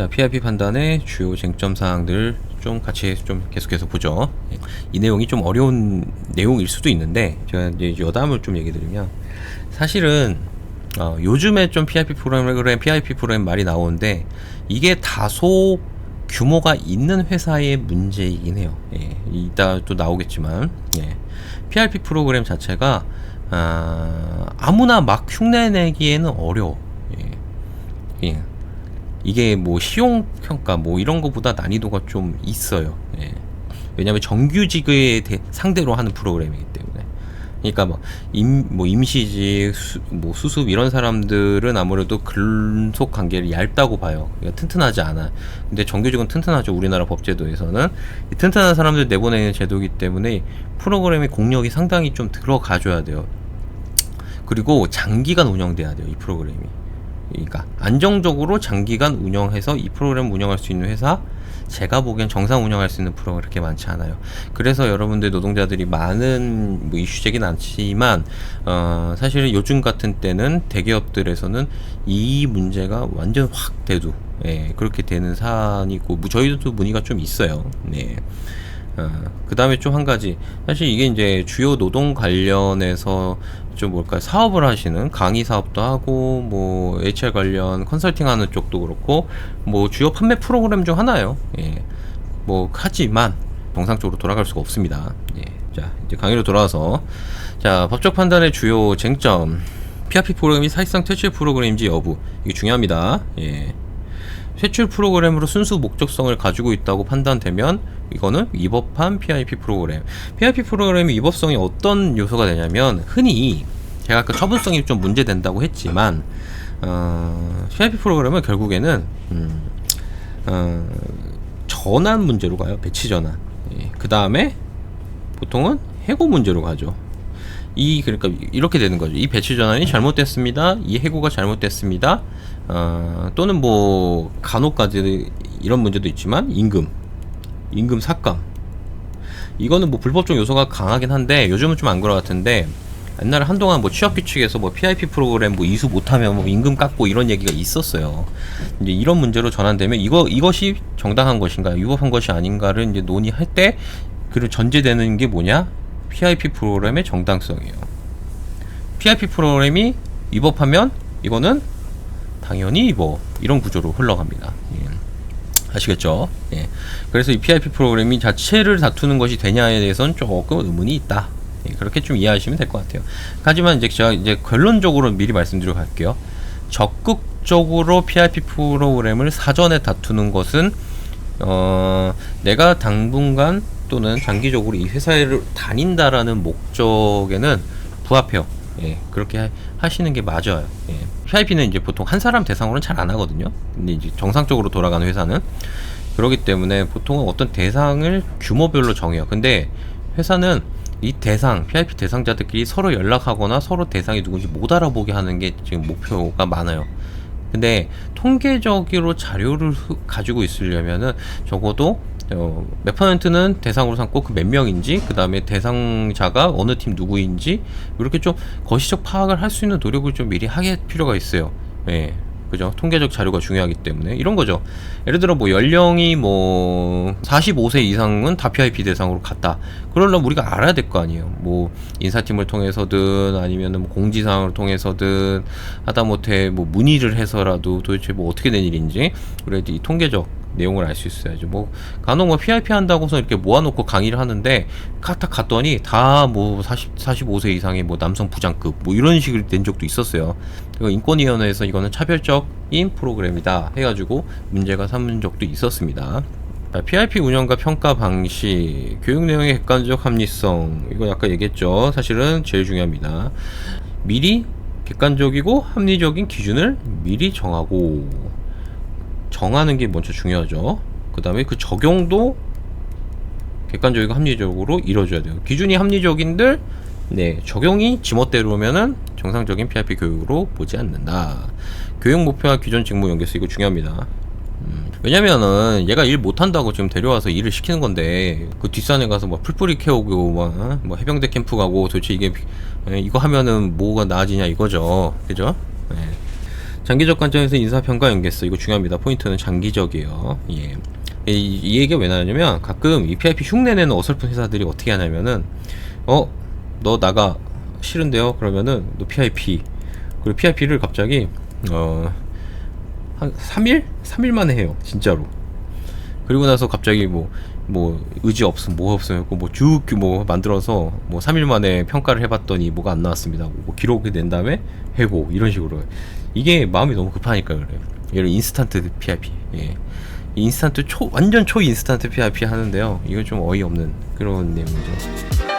자, PIP 판단의 주요 쟁점 사항들 좀 같이 좀 계속해서 보죠. 예. 이 내용이 좀 어려운 내용일 수도 있는데 제가 이제 여담을 좀 얘기 드리면 사실은 어, 요즘에 좀 PIP 프로그램, PIP 프로그램 말이 나오는데 이게 다소 규모가 있는 회사의 문제이긴 해요. 예, 이따 또 나오겠지만 예. PRP 프로그램 자체가 아, 아무나 막 흉내내기에는 어려워. 예. 예. 이게 뭐 시용 평가 뭐 이런 거보다 난이도가 좀 있어요. 예. 왜냐하면 정규직에 대, 상대로 하는 프로그램이기 때문에. 그러니까 뭐, 임, 뭐 임시직, 수, 뭐 수습 이런 사람들은 아무래도 근속 관계를 얇다고 봐요. 그러니까 튼튼하지 않아. 근데 정규직은 튼튼하죠. 우리나라 법제도에서는 이 튼튼한 사람들 내보내는 제도이기 때문에 프로그램의 공력이 상당히 좀 들어가줘야 돼요. 그리고 장기간 운영돼야 돼요. 이 프로그램이. 그러니까 안정적으로 장기간 운영해서 이 프로그램 운영할 수 있는 회사 제가 보기엔 정상 운영할 수 있는 프로가 그렇게 많지 않아요. 그래서 여러분들 노동자들이 많은 뭐 이슈 제기는 않지만 어 사실은 요즘 같은 때는 대기업들에서는 이 문제가 완전 확 대두 예, 그렇게 되는 사안이 있고 뭐 저희도 문의가 좀 있어요. 네. 어, 그 다음에 좀 한 가지. 사실 이게 이제 주요 노동 관련해서 좀 뭘까 사업을 하시는 강의 사업도 하고 뭐 HR 관련 컨설팅 하는 쪽도 그렇고 뭐 주요 판매 프로그램 중 하나예요. 예. 뭐 하지만 정상적으로 돌아갈 수가 없습니다. 예. 자, 이제 강의로 돌아와서 자, 법적 판단의 주요 쟁점. PRP 프로그램이 사실상 퇴출 프로그램인지 여부. 이게 중요합니다. 예. 퇴출 프로그램으로 순수 목적성을 가지고 있다고 판단되면 이거는 위법한 PIP 프로그램. PIP 프로그램의 위법성이 어떤 요소가 되냐면 흔히 제가 아까 처분성이 좀 문제된다고 했지만 어, PIP 프로그램은 결국에는 음, 어, 전환 문제로 가요. 배치 전환. 예. 그 다음에 보통은 해고 문제로 가죠. 이 그러니까 이렇게 되는 거죠. 이 배치 전환이 잘못됐습니다. 이 해고가 잘못됐습니다. 어, 또는 뭐 간혹까지 이런 문제도 있지만 임금, 임금 삭감. 이거는 뭐 불법적 요소가 강하긴 한데 요즘은 좀 안 그런 것 같은데 옛날에 한동안 뭐 취업 규칙에서 뭐 PIP 프로그램 뭐 이수 못하면 뭐 임금 깎고 이런 얘기가 있었어요. 이제 이런 문제로 전환되면 이거 이것이 정당한 것인가 위법한 것이 아닌가를 이제 논의할 때 그리고 전제되는 게 뭐냐? PIP 프로그램의 정당성이에요. PIP 프로그램이 위법하면 이거는 당연히 위법 이런 구조로 흘러갑니다. 예. 아시겠죠? 예. 그래서 이 PIP 프로그램이 자체를 다투는 것이 되냐에 대해서는 조금 의문이 있다. 예, 그렇게 좀 이해하시면 될 것 같아요. 하지만 이제 제가 이제 결론적으로 미리 말씀드려 갈게요. 적극적으로 PIP 프로그램을 사전에 다투는 것은 어, 내가 당분간 또는 장기적으로 이 회사를 다닌다라는 목적에는 부합해요. 예, 그렇게 하, 하시는 게 맞아요. 예. PIP는 이제 보통 한 사람 대상으로는 잘 안 하거든요. 근데 이제 정상적으로 돌아가는 회사는 그렇기 때문에 보통은 어떤 대상을 규모별로 정해요. 근데 회사는 이 대상, PIP 대상자들끼리 서로 연락하거나 서로 대상이 누군지 못 알아보게 하는 게 지금 목표가 많아요. 근데 통계적으로 자료를 후- 가지고 있으려면은 적어도 어, 몇 퍼센트는 대상으로 삼고 그 몇 명인지 그 다음에 대상자가 어느 팀 누구인지 이렇게 좀 거시적 파악을 할 수 있는 노력을 좀 미리 하게 필요가 있어요. 예. 그죠? 통계적 자료가 중요하기 때문에 이런 거죠. 예를 들어 뭐 연령이 뭐 45세 이상은 다 PIP 대상으로 갔다. 그러려면 우리가 알아야 될 거 아니에요. 뭐 인사팀을 통해서든 아니면은 뭐 공지사항을 통해서든 하다못해 뭐 문의를 해서라도 도대체 뭐 어떻게 된 일인지 그래도 이 통계적 내용을 알 수 있어야죠. 뭐 간혹 뭐 PIP 한다고서 이렇게 모아놓고 강의를 하는데 카탁 갔더니 다 뭐 40, 45세 이상의 뭐 남성 부장급 뭐 이런 식으로 된 적도 있었어요. 인권위원회에서 이거는 차별적인 프로그램이다 해가지고 문제가 삼은 적도 있었습니다. 자, PIP 운영과 평가 방식, 교육 내용의 객관적 합리성 이거 아까 얘기했죠. 사실은 제일 중요합니다. 미리 객관적이고 합리적인 기준을 미리 정하고 정하는 게 먼저 중요하죠. 그 다음에 그 적용도 객관적이고 합리적으로 이루어져야 돼요. 기준이 합리적인들, 네, 적용이 지멋대로면은 정상적인 PIP 교육으로 보지 않는다. 교육 목표와 기존 직무 연계성 이거 중요합니다. 음, 왜냐면은 얘가 일 못한다고 지금 데려와서 일을 시키는 건데 그 뒷산에 가서 뭐 풀뿌리 캐오고 뭐, 어? 뭐 해병대 캠프 가고 도대체 이게 에, 이거 하면은 뭐가 나아지냐 이거죠. 그죠? 예. 장기적 관점에서 인사평가 연계성 이거 중요합니다. 포인트는 장기적이에요. 예. 이, 이 얘기가 왜 나냐면 가끔 이 PIP 흉내내는 어설픈 회사들이 어떻게 하냐면은 어 너 나가 싫은데요 그러면은 너 PIP 그리고 PIP를 갑자기 어 한 3일 3일 만에 해요 진짜로 그리고 나서 갑자기 뭐, 뭐, 의지 없음, 뭐 없음, 뭐쭉 뭐 만들어서 뭐 3일 만에 평가를 해봤더니 뭐가 안 나왔습니다. 뭐 기록이 낸 다음에 해고, 이런 식으로. 이게 마음이 너무 급하니까 그래요. 얘를 인스턴트 PIP. 예. 인스턴트 초, 완전 초 인스턴트 PIP 하는데요. 이거 좀 어이없는 그런 내용이죠.